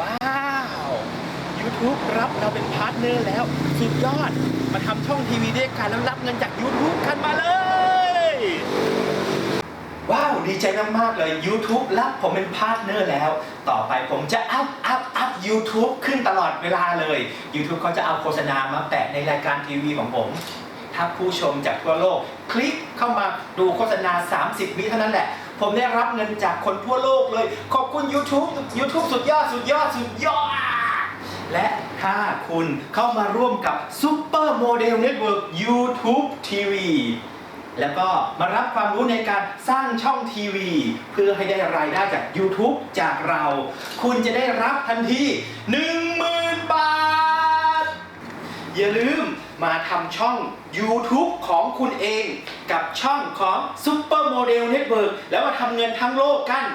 ว้าว YouTube รับเราเป็นพาร์ทเนอร์แล้ว สุดยอดมาทำช่องทีวีด้วยกันแล้วรับเงินจาก YouTube กันมาเลย ว้าว ดีใจมาก ๆ เลย YouTube รับผมเป็นพาร์ทเนอร์แล้ว ต่อไปผมจะอัพอัพอัพ YouTube ขึ้นตลอดเวลาเลย YouTube เขาจะเอาโฆษณามาแปะในรายการทีวีของผมถ้าผู้ชมจากทั่วโลก คลิกเข้ามาดูโฆษณา 30 วิเท่านั้นแหละ ผมได้รับเงินจากคนทั่วโลกเลย ขอบคุณ YouTube YouTube สุดยอดสุดยอดสุดยอด และถ้าคุณเข้ามาร่วมกับ Super Model Network YouTube TV แล้วก็มารับความรู้ในการสร้างช่องทีวี เพื่อให้ได้รายได้จาก YouTube จากเรา คุณจะได้รับทันที 10,000 บาท อย่าลืม มาทำช่อง YouTube ของคุณเอง กับช่องของ Super Model Network แล้วมาทำเงินทั้งโลกกัน